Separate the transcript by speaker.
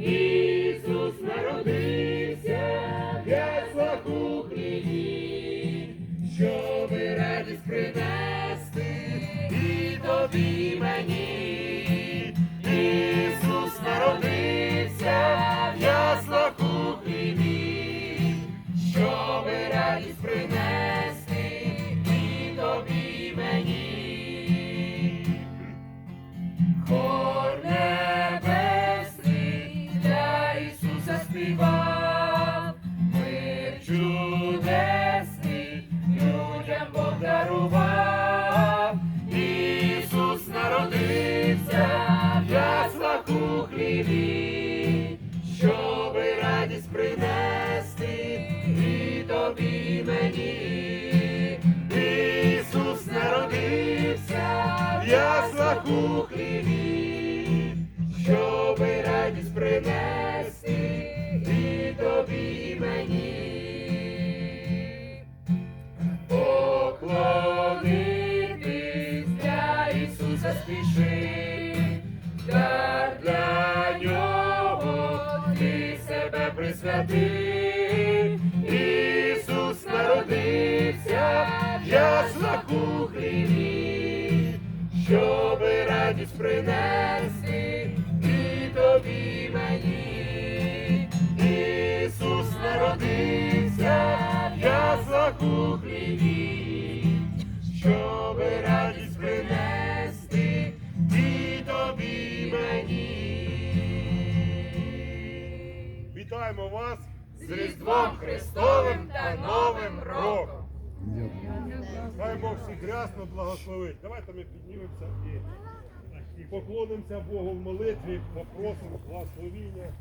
Speaker 1: Ісус народився, для кухні, щоби радість принести і тобі мені, Ісус народився, ясла кухні, щоби радість принести. У щоби радість принести і тобі мені. Ісус народився в яслах у хліві, щоби радість принести і тобі мені. Поклонитись для Ісуса спіши, присвяти. Ісус народився у хліві, щоби радість принести і тобі мені. Ісус народився у хліві, щоби радість принести
Speaker 2: Вітаємо вас
Speaker 1: З Різдвом Христовим та Новим роком!
Speaker 2: Хай Бог всіх рясно благословить. Давайте ми піднімемося і, і поклонимося Богу в молитві, попросимо благословіння